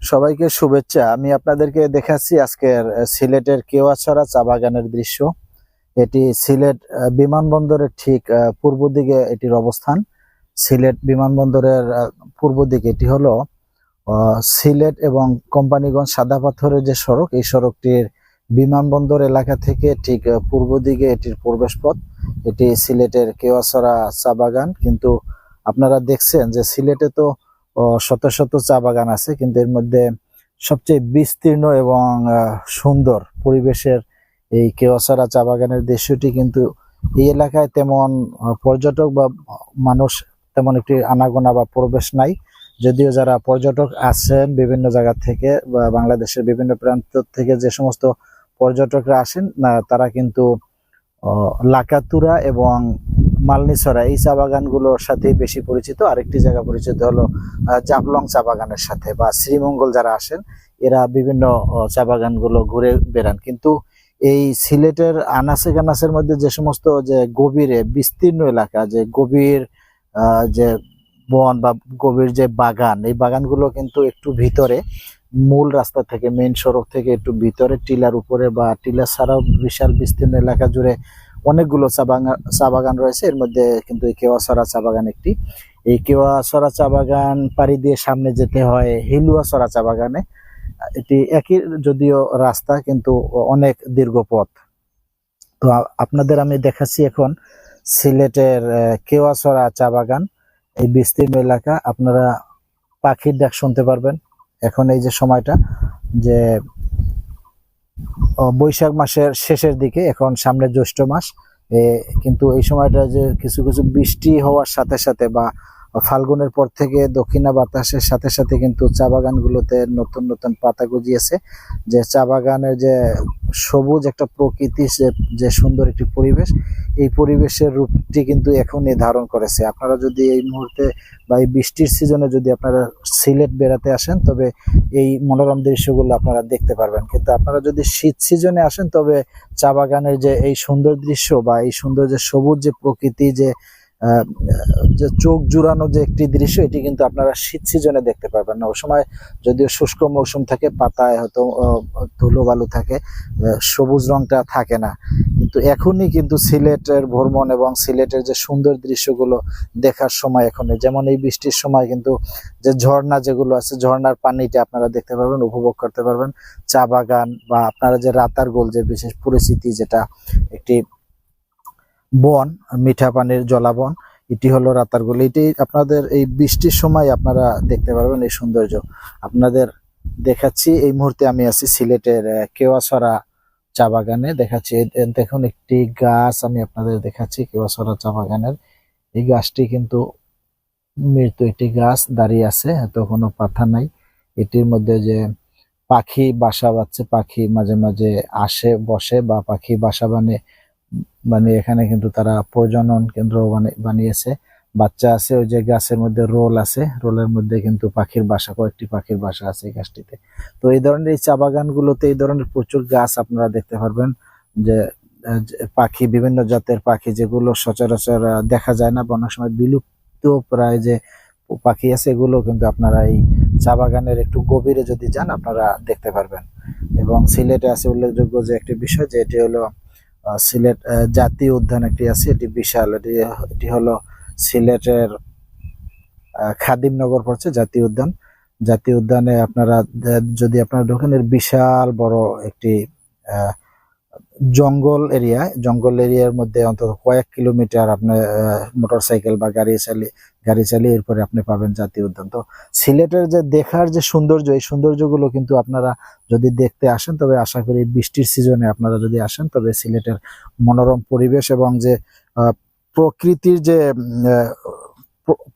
সবাইকে শুভেচ্ছা। আমি আপনাদেরকে দেখাচ্ছি আজকের সিলেটের কেওয়াছড়া চা বাগানের দৃশ্য। এটি সিলেট বিমানবন্দরের ঠিক পূর্ব দিকে এটির অবস্থান। সিলেট বিমানবন্দরের পূর্ব দিকে এটি হলো সিলেট এবং কোম্পানিগঞ্জ সাদা পাথরের যে সড়ক, এই সড়কটির বিমানবন্দর এলাকা থেকে ঠিক পূর্ব দিকে এটির প্রবেশ পথ এটি সিলেটের কেওয়াছড়া চা বাগান। কিন্তু আপনারা দেখছেন যে সিলেটে তো শত শত চা বাগান আছে, কিন্তু এর মধ্যে সবচেয়ে বিস্তীর্ণ এবং সুন্দর পরিবেশের এই কেওয়াসারা চা বাগানের দৃশ্যটি কিন্তু এই এলাকায় তেমন পর্যটক বা মানুষ তেমন একটি আনাগোনা বা প্রবেশ নাই। যদিও যারা পর্যটক আছেন বিভিন্ন জায়গা থেকে বা বাংলাদেশের বিভিন্ন প্রান্ত থেকে যে সমস্ত পর্যটকরা আসেন তারা কিন্তু লাকাতুরা এবং মালনিছড়া এই চা বাগানগুলোর সাথে বেশি পরিচিত। আরেকটি জায়গা পরিচিত হলো জাফলং চা বাগানের সাথে বা শ্রীমঙ্গল যারা আসেন, এরা বিভিন্ন চা বাগানগুলো ঘুরে বেড়ান। কিন্তু এই সিলেটের আনাসে কানাসের মধ্যে যে সমস্ত যে গভীরে, বিস্তীর্ণ এলাকা, যে গভীর যে বন বা গভীর যে বাগান, এই বাগানগুলো কিন্তু একটু ভিতরে, মূল রাস্তা থেকে মেন সড়ক থেকে একটু ভিতরে, টিলার উপরে বা টিলা ছাড়াও বিশাল বিস্তীর্ণ এলাকা জুড়ে অনেকগুলো চা বাগান চা বাগান রয়েছে। এর মধ্যে কিন্তু এই কেওয়াছড়া চা বাগান একটি। এই কেওয়াছড়া চা বাগান পাড়ি দিয়ে সামনে যেতে হয় হিলুয়াছড়া চা বাগানে। এটি একই যদিও রাস্তা, কিন্তু অনেক দীর্ঘ পথ। তো আপনাদের আমি দেখাচ্ছি এখন সিলেটের কেওয়াছড়া চা বাগান। এই বিস্তীর্ণ এলাকা, আপনারা পাখির ডাক শুনতে পারবেন। এখন এই যে সময়টা, যে বৈশাখ মাসের শেষের দিকে, এখন সামনে জ্যৈষ্ঠ মাস। কিন্তু এই সময়টা যে কিছু কিছু বৃষ্টি হওয়ার সাথে সাথে বা ফাল্গুনের পর থেকে দক্ষিণা বাতাসের সাথে সাথে কিন্তু চা বাগানগুলোতে নতুন নতুন পাতা গজিয়েছে। যে চা বাগানের যে সবুজ একটা প্রকৃতি যে- সুন্দর একটি পরিবেশ, এই পরিবেশের রূপটি কিন্তু এখনই ধারণ করেছে। আপনারা যদি এই মুহূর্তে বা এই বৃষ্টির সিজনে যদি আপনারা সিলেট বেড়াতে আসেন, তবে এই মনোরম দৃশ্যগুলো আপনারা দেখতে পারবেন। কিন্তু আপনারা যদি শীত সিজনে আসেন, তবে চা বাগানের যে এই সুন্দর দৃশ্য বা এই সুন্দর যে সবুজ যে প্রকৃতি যে যে চোখ জুড়ানো যে একটি দৃশ্য, এটি কিন্তু আপনারা শীত সিজনে দেখতে পারবেন না। ওই সময় যদিও শুষ্ক মৌসুম থাকে, পাতায় হয়তো ধুলো বালু থাকে সবুজ রংটা থাকে না। কিন্তু এখনই কিন্তু সিলেটের ভ্রমণ এবং সিলেটের যে সুন্দর দৃশ্যগুলো দেখার সময় এখনই, যেমন এই বৃষ্টির সময় কিন্তু যে ঝর্ণা যেগুলো আছে, ঝর্ণার পানিটা আপনারা দেখতে পারবেন, উপভোগ করতে পারবেন। চা বাগান বা আপনারা যে রাতার গোল যে বিশেষ পরিস্থিতি যেটা একটি বন, মিঠা পানির জলাবন, এটি হলো রাতার গোল। এটি আপনাদের এই বৃষ্টির সময় আপনারা দেখতে পারবেন এই সৌন্দর্য। আপনাদের দেখাচ্ছি, এই মুহূর্তে আমি আছি সিলেটের কেওয়াছড়া চা বাগানে। দেখাচ্ছি দেখুন একটি গাছ আমি আপনাদের দেখাচ্ছি, কেওয়াছড়া চা বাগানের। এই গাছটি কিন্তু মৃত একটি গাছ দাঁড়িয়ে আছে, এত কোনো পাথা নাই। এটির মধ্যে যে পাখি বাসা বাঁধছে, পাখি মাঝে মাঝে আসে, বসে বা পাখি বাসা বানিয়ে এখানে কিন্তু তারা প্রজনন কেন্দ্র বানি- বানিয়েছে। বাচ্চা আছে, ওই যে গাছের মধ্যে রোল আছে। রোলের মধ্যে কিন্তু পাখির বাসা, কয়েকটি পাখির বাসা আছে এই গাছটিতে। তো এই ধরনের এই চা বাগানগুলোতে এই ধরনের প্রচুর গাছ আপনারা দেখতে পারবেন যে পাখি, বিভিন্ন জাতের পাখি যেগুলো সচরাচর দেখা যায় না অনেক সময় বিলুপ্ত প্রায় যে পাখি আছে এগুলো কিন্তু আপনারা এই চা বাগানের একটু গভীরে যদি যান, আপনারা দেখতে পারবেন। এবং সিলেটে আছে উল্লেখযোগ্য যে একটি বিষয়, যে এটি হলো সিলেট জাতীয় উদ্যান একটি আছে, এটি বিশাল। এটি এটি হলো সিলেটের খাদিমনগর পড়ছে, জাতীয় উদ্যান। জাতীয় উদ্যানে আপনারা যদি আপনারা ঢোকেন, এর বিশাল বড় একটি জঙ্গল এরিয়া, জঙ্গল এরিয়ার মধ্যে অন্তত কয়েক কিলোমিটার আপনি মোটর সাইকেল বা গাড়ি চালিয়ে গাড়ি চালিয়ে এরপরে আপনি পাবেন জাতীয় উদ্যান। তো সিলেটের যে দেখার যে সৌন্দর্য, এই সৌন্দর্যগুলো কিন্তু আপনারা যদি দেখতে আসেন, তবে আশা করি বৃষ্টির সিজনে আপনারা যদি আসেন, তবে সিলেটের মনোরম পরিবেশ এবং যে প্রকৃতির যে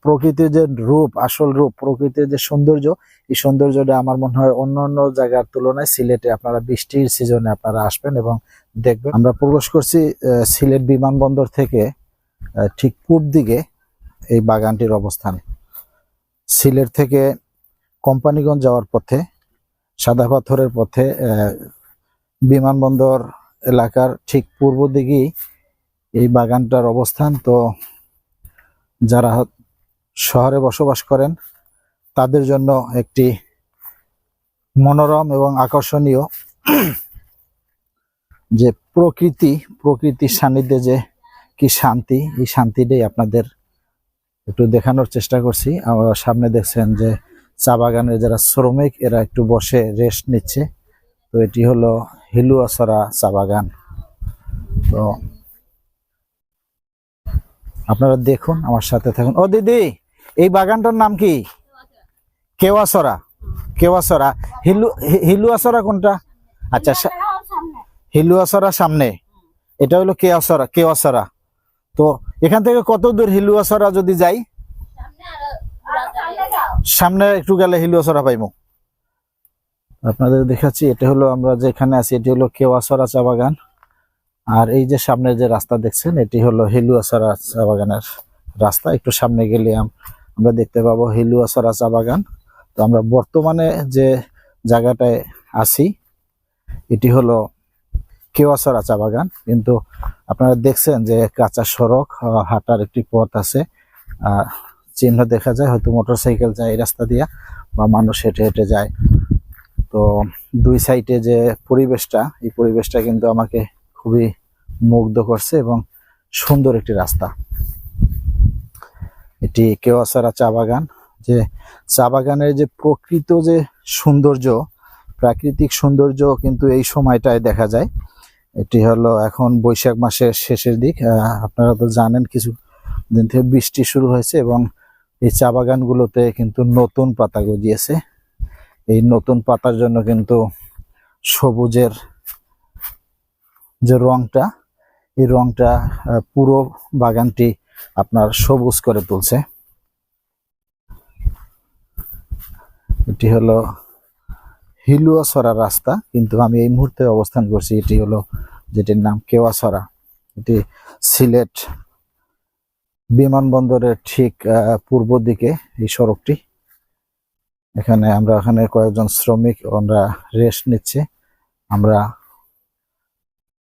প্রকৃতির যে রূপ, আসল রূপ, প্রকৃতির যে সৌন্দর্য, এই সৌন্দর্যটা আমার মনে হয় অন্য অন্য জায়গার তুলনায় সিলেটে আপনারা বৃষ্টির সিজনে আপনারা আসবেন এবং দেখবেন। আমরা প্রবেশ করছি সিলেট বিমানবন্দর থেকে ঠিক পূর্ব দিকে এই বাগানটির অবস্থান। সিলেট থেকে কোম্পানিগঞ্জ যাওয়ার পথে, সাদা পাথরের পথে বিমানবন্দর এলাকার ঠিক পূর্ব দিকেই এই বাগানটার অবস্থান। তো যারা শহরে বসবাস করেন, তাদের জন্য একটি মনোরম এবং আকর্ষণীয় যে প্রকৃতি, প্রকৃতির সান্নিধ্যে যে কি শান্তি, এই শান্তিটাই আপনাদের একটু দেখানোর চেষ্টা করছি। আমার সামনে দেখছেন যে চা বাগানের যারা শ্রমিক, এরা একটু বসে রেস্ট নিচ্ছে। তো এটি হলো হিলুয়াছড়া চা বাগান। তো আপনারা দেখুন, আমার সাথে থাকুন। ও দিদি! এই বাগানটার নাম কি? কেওয়াছড়া কেওয়াছড়া হিলু হি- হিলুয়াছড়া কোনটা? আচ্ছা হিলুয়াছড়া সামনে। এটা হলো কেওয়াছড়া কেওয়াছড়া তো এখান থেকে কত দূর হিলুয়াছড়া যদি যাই? সামনে একটু গেলে হিলুয়াছড়া পাইমু। আপনাদের দেখাচ্ছি, এটা হলো আমরা যেখানে আছি, এটি হলো কেওয়াছড়া চা বাগান। আর এই যে সামনে যে রাস্তা দেখছেন, এটি হলো হিলুয়াছড়া চা বাগানের রাস্তা। একটু সামনে গেলে আমরা দেখতে পাবো হিলুয়াছড়া চা বাগান। তো আমরা বর্তমানে যে জায়গাটায় আছি, এটি হলো কেওয়াছড়া চা বাগান। কিন্তু আপনারা দেখছেন যে কাঁচা সড়ক হাঁটার একটি পথ আছে। চিহ্ন দেখা যায়, হয়তো মোটরসাইকেল যায় এই রাস্তা দিয়া বা মানুষ হেঁটে হেঁটে যায়। তো দুই সাইডে যে পরিবেশটা, এই পরিবেশটা কিন্তু আমাকে খুবই মুগ্ধ করছে এবং সুন্দর একটি রাস্তা। এটি কেওয়াছড়া চা বাগান, যে চা বাগানের যে প্রকৃত যে সৌন্দর্য, প্রাকৃতিক সৌন্দর্য কিন্তু এই সময়টায় দেখা যায়। এটি হলো এখন বৈশাখ মাসের শেষের দিক। আপনারা তো জানেন কিছু দিন থেকে বৃষ্টি শুরু হয়েছে এবং এই চা বাগানগুলোতে কিন্তু নতুন পাতা গজিয়েছে। এই নতুন পাতার জন্য কিন্তু সবুজের যে রংটা, এই রংটা পুরো বাগানটি আপনার সবুজ করে তুলছে। এটি হলো হিলুয়াছড়া রাস্তা, কিন্তু আমি এই মুহূর্তে অবস্থান করছি, এটি হলো যেটির নাম কেওয়াছড়া এটি সিলেট বিমানবন্দরের ঠিক পূর্ব দিকে এই সড়কটি। এখানে আমরা এখানে কয়েকজন শ্রমিক আমরা রেস্ট নিচ্ছে। আমরা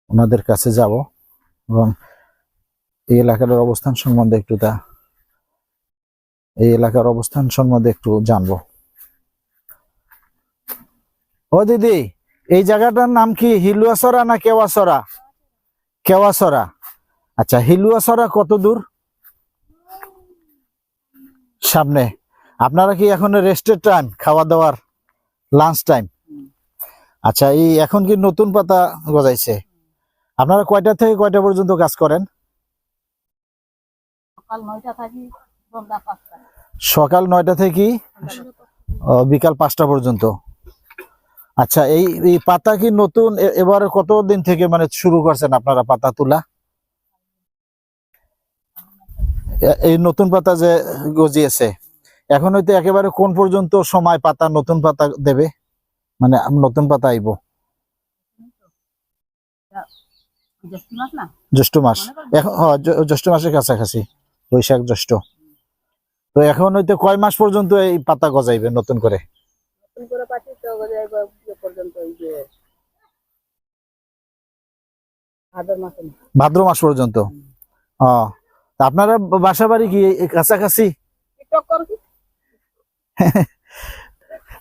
ওনাদের কাছে যাব এবং এই এলাকার অবস্থান সম্বন্ধে একটু তা এই এলাকার অবস্থান সম্বন্ধে একটু জানব। ও দিদি, এই জায়গাটার নাম কি হিলুয়াছড়া না কেওয়াছড়া কেওয়াছড়া আচ্ছা হিলুয়াছড়া কত দূর? সামনে। আপনারা কি এখন রেস্টের টাইম খাওয়া দাওয়ার লাঞ্চ টাইম? আচ্ছা এই এখন কি নতুন পাতা গজাইছে? আপনারা কয়টা থেকে কয়টা পর্যন্ত কাজ করেন? সকাল নয়টা থাকি সন্ধ্যা পাঁচটা। সকাল নয়টা থেকে বিকাল পাঁচটা পর্যন্ত। আচ্ছা এই এই পাতা কি নতুন? এবারে কত দিন থেকে মানে শুরু করছেন আপনারা পাতা তোলা? এই নতুন পাতা যে গজিয়েছে এখন হয়তো একেবারে কোন পর্যন্ত সময় পাতা নতুন পাতা দেবে? মানে নতুন পাতা আইব। জ্যৈষ্ঠ মাস না? জ্যৈষ্ঠ মাস। এখন জ্যৈষ্ঠ মাসের কাছাকাছি। বৈশাখ জ্যৈষ্ঠ। তো এখন হয়তো কয় মাস পর্যন্ত এই পাতা গজাইবে নতুন করে। ভাদ্র মাস পর্যন্ত? ও আপনারা বাসা বাড়ি কি কাছাকাছি?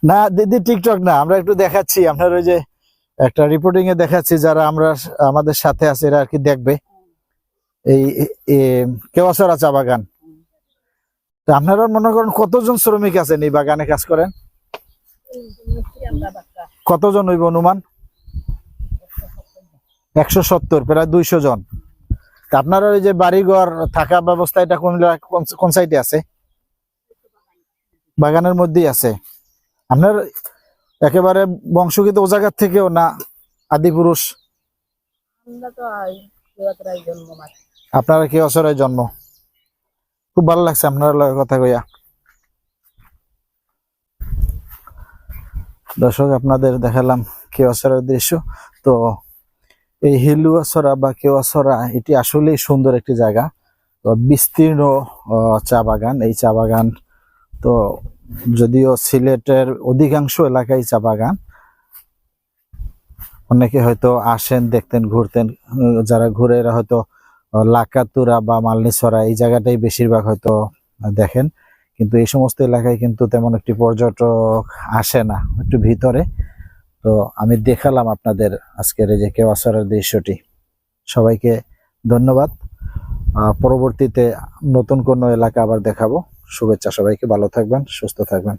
না দিদি টিকটক না আমরা একটু দেখাচ্ছি। আপনার ওই যে একটা রিপোর্টিং এ দেখাচ্ছি যারা আমরা আমাদের সাথে আছে এরা আর কি দেখবে। এই কেওয়াছড়া চা বাগান? আপনারা মনে করেন কতজন শ্রমিক আছেন এই বাগানে কাজ করেন? কতজন হইব অনুমান? একশো সত্তর, প্রায় দুইশো জন। তা আপনারা ওই যে বাড়িঘর থাকা ব্যবস্থা এটা কোন কোন- সাইডে আছে? বাগানের মধ্যেই আছে। আপনার একেবারে বংশগীত ও জায়গার থেকেও না? আদি পুরুষ? আপনারা কি অসরায় জন্ম? খুব ভালো লাগছে আপনার কথা কইয়া। দর্শক, আপনাদের দেখালাম কে কেওয়াছড়ার দৃশ্য। তো এই হিলুয়াছড়া বা কেওয়াছড়া এটি আসলেই সুন্দর একটি জায়গা। তো বিস্তীর্ণ চা বাগান। এই চা বাগান তো যদিও সিলেটের অধিকাংশ এলাকায় চা বাগান। অনেকে হয়তো আসেন, দেখতেন, ঘুরতেন। যারা ঘুরে এরা হয়তো লাকাতুরা বা মালনিছড়া এই জায়গাটাই বেশিরভাগ হয়তো দেখেন। কিন্তু এই সমস্ত এলাকায় কিন্তু তেমন একটি পর্যটক আসে না, একটু ভিতরে। তো আমি দেখালাম আপনাদের আজকের এই যে কেওয়াসরের দৃশ্যটি। সবাইকে ধন্যবাদ। পরবর্তীতে নতুন কোনো এলাকা আবার দেখাবো। শুভেচ্ছা সবাইকে, ভালো থাকবেন, সুস্থ থাকবেন।